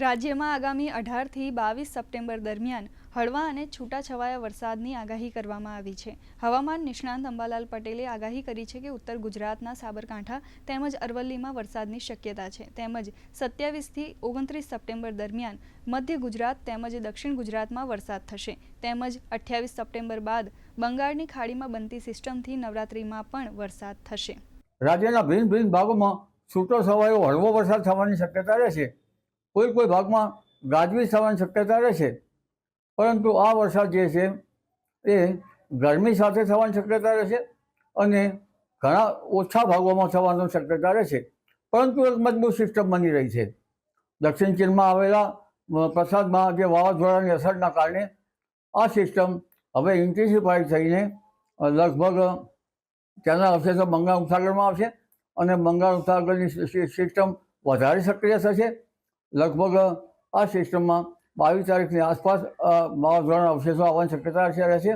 રાજ્યમાં આગામી અઢારથી બાવીસ સપ્ટેમ્બર દરમિયાન હળવા અને છૂટાછવાયા વરસાદની આગાહી કરવામાં આવી છે. હવામાન નિષ્ણાંત અંબાલાલ પટેલે આગાહી કરી છે કે ઉત્તર ગુજરાતના સાબરકાંઠા તેમજ અરવલ્લીમાં વરસાદની શક્યતા છે. તેમજ સત્યાવીસથી ઓગણત્રીસ સપ્ટેમ્બર દરમિયાન મધ્ય ગુજરાત તેમજ દક્ષિણ ગુજરાતમાં વરસાદ થશે. તેમજ અઠ્યાવીસ સપ્ટેમ્બર બાદ બંગાળની ખાડીમાં બનતી સિસ્ટમથી નવરાત્રિમાં પણ વરસાદ થશે. રાજ્યના ભિન્ન ભિન્ન ભાગોમાં છૂટો છવાયો હળવો વરસાદ થવાની શક્યતા રહેશે. કોઈ કોઈ ભાગમાં ગાજવીજ થવાની શક્યતા રહેશે પરંતુ આ વરસાદ જે છે એ ગરમી સાથે થવાની શક્યતા રહેશે અને ઘણા ઓછા ભાગોમાં થવાની શક્યતા રહેશે પરંતુ એક મજબૂત સિસ્ટમ બની રહી છે. દક્ષિણ ચીનમાં આવેલા પ્રસાદમાં જે વાવાઝોડાની અસરના કારણે આ સિસ્ટમ હવે ઇન્ટેન્સિફાઈ થઈને લગભગ ત્યાંના અવશેષો બંગાળ ઉપસાગરમાં આવશે અને બંગાળ ઉપસાગરની સિસ્ટમ વધારે સક્રિય થશે. લગભગ આ સિસ્ટમમાં બાવીસ તારીખની આસપાસ વાવાઝોડાના અવશેષો આવવાની શક્યતા રહેશે